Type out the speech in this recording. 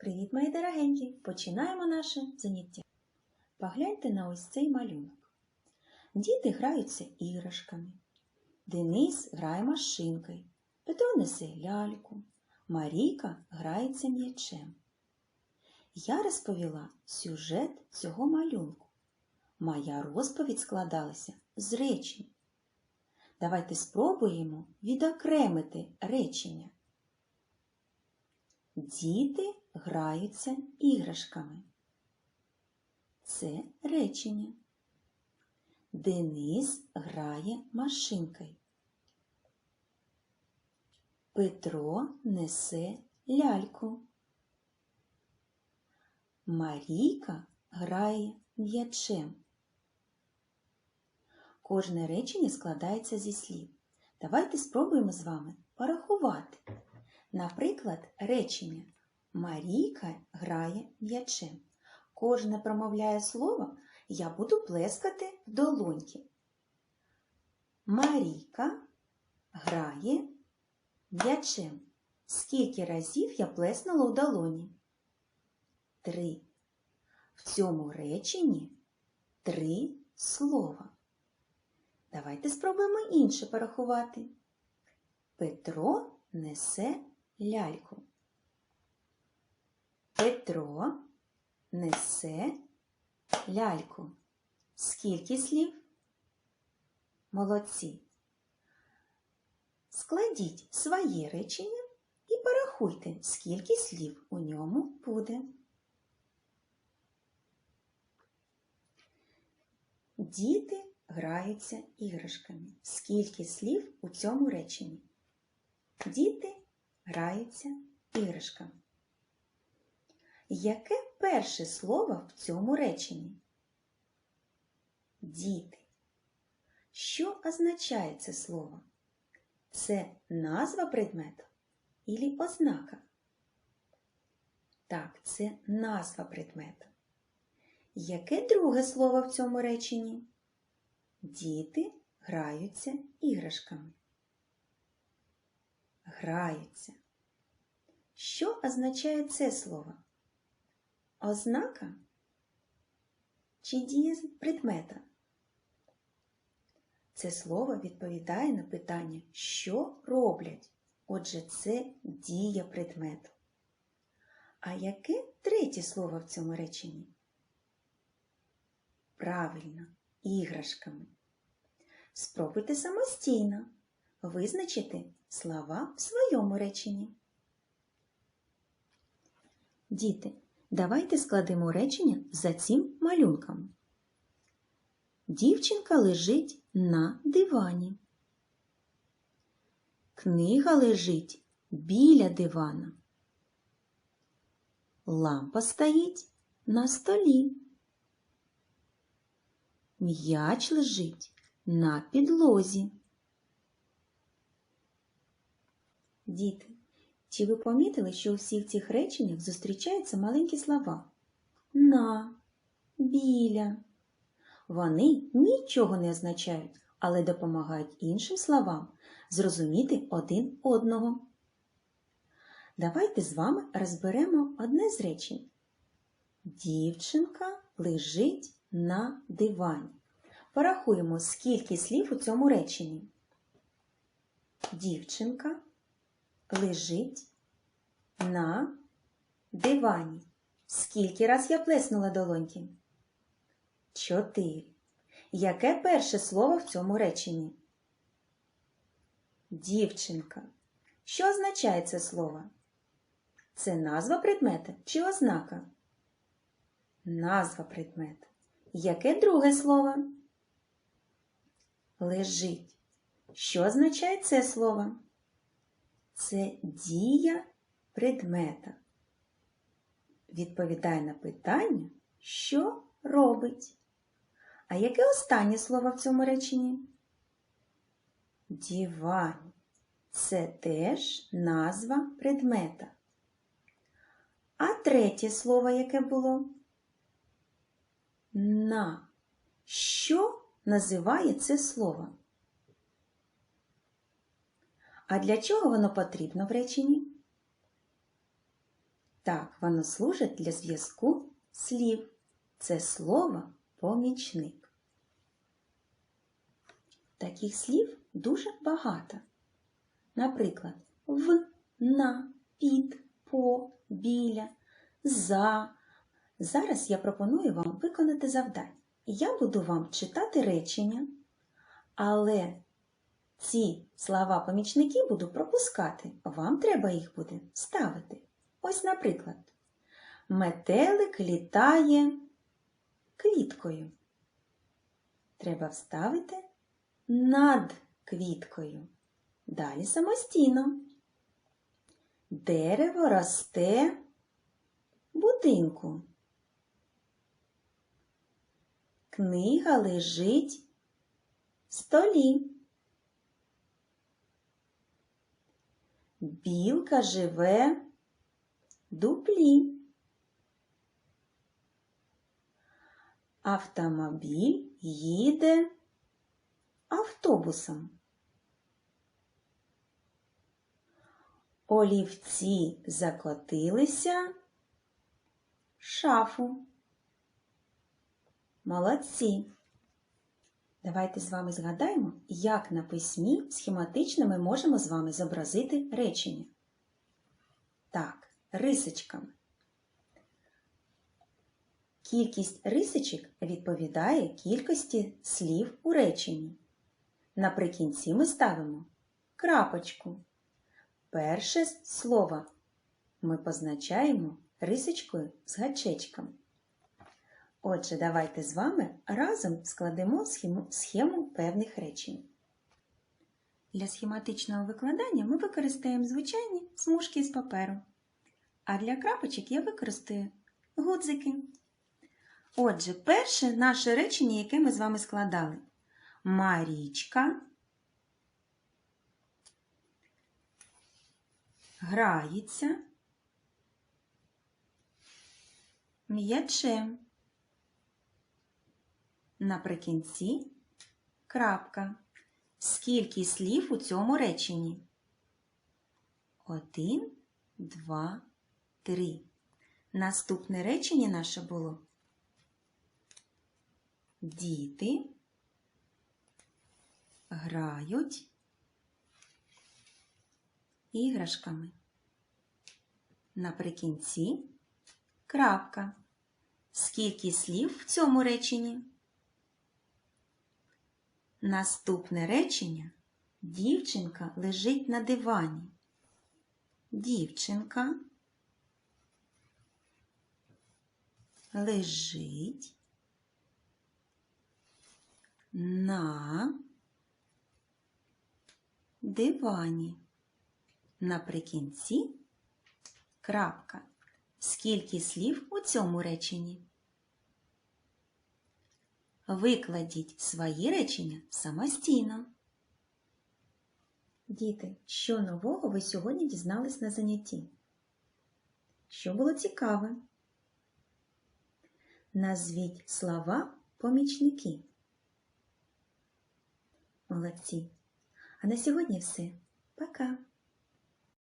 Привіт, мої дорогенькі! Починаємо наше заняття. Погляньте на ось цей малюнок. Діти граються іграшками. Денис грає машинкою, Петро несе ляльку, Марійка грається м'ячем. Я розповіла сюжет цього малюнку. Моя розповідь складалася з речень. Давайте спробуємо відокремити речення. Діти граються іграшками. Це речення. Денис грає машинкою. Петро несе ляльку. Марійка грає м'ячем. Кожне речення складається зі слів. Давайте спробуємо з вами порахувати. Наприклад, речення Марійка грає м'ячем. Кожне промовляє слово, я буду плескати в долоньки. Марійка грає м'ячем. Скільки разів я плеснула у долоні? Три. В цьому реченні три слова. Давайте спробуємо інше порахувати. Петро несе ляльку. Петро несе ляльку. Скільки слів? Молодці. Складіть своє речення і порахуйте, скільки слів у ньому буде. Діти граються іграшками. Скільки слів у цьому реченні? Діти граються іграшками. Яке перше слово в цьому реченні? Діти. Що означає це слово? Це назва предмету і ознака? Так, це назва предмету. Яке друге слово в цьому реченні? Діти граються іграшками. Граються. Що означає це слово? Ознака чи дія предмета? Це слово відповідає на питання, що роблять. Отже, це дія предмету. А яке третє слово в цьому реченні? Правильно, іграшками. Спробуйте самостійно визначити слова в своєму реченні. Діти, давайте складемо речення за цим малюнком. Дівчинка лежить на дивані. Книга лежить біля дивана. Лампа стоїть на столі. М'яч лежить на підлозі. Діти, чи ви помітили, що у всіх цих реченнях зустрічаються маленькі слова? На, біля. Вони нічого не означають, але допомагають іншим словам зрозуміти один одного. Давайте з вами розберемо одне з речень. Дівчинка лежить на дивані. Порахуємо, скільки слів у цьому реченні. Дівчинка лежить на дивані. Скільки раз я плеснула долоньки? Чотири. Яке перше слово в цьому реченні? Дівчинка. Що означає це слово? Це назва предмета чи ознака? Назва предмета. Яке друге слово? Лежить. Що означає це слово? Це дія предмета. Відповідає на питання, що робить. А яке останнє слово в цьому реченні? Дівань. Це теж назва предмета. А третє слово яке було? На. Що називає це слово? А для чого воно потрібно в реченні? Так, воно служить для зв'язку слів. Це слово помічник. Таких слів дуже багато. Наприклад, в, на, під, по, біля, за. Зараз я пропоную вам виконати завдання. Я буду вам читати речення, але ці слова помічники буду пропускати. Вам треба їх буде ставити. Ось, наприклад, метелик літає квіткою. Треба вставити над квіткою. Далі самостійно. Дерево росте будинку. Книга лежить в столі. Білка живе в дуплі. Автомобіль їде автобусом. Олівці закотилися шафу. Молодці! Давайте з вами згадаємо, як на письмі схематично ми можемо з вами зобразити речення. Так, рисочками. Кількість рисочок відповідає кількості слів у реченні. Наприкінці ми ставимо крапочку. Перше слово ми позначаємо рисочкою з гачечком. Отже, давайте з вами разом складемо схему, схему певних речень. Для схематичного викладання ми використаємо звичайні смужки з паперу. А для крапочок я використаю гудзики. Отже, перше наше речення, яке ми з вами складали. Марічка грається м'ячем. Наприкінці крапка. Скільки слів у цьому реченні? Один, два, три. Наступне речення наше було. Діти грають іграшками. Наприкінці крапка. Скільки слів в цьому реченні? Наступне речення дівчинка лежить на дивані. Дівчинка лежить на дивані. Наприкінці крапка. Скільки слів у цьому реченні? Викладіть свої речення самостійно. Діти, що нового ви сьогодні дізнались на занятті? Що було цікаве? Назвіть слова помічники. Молодці. А на сьогодні все. Пока!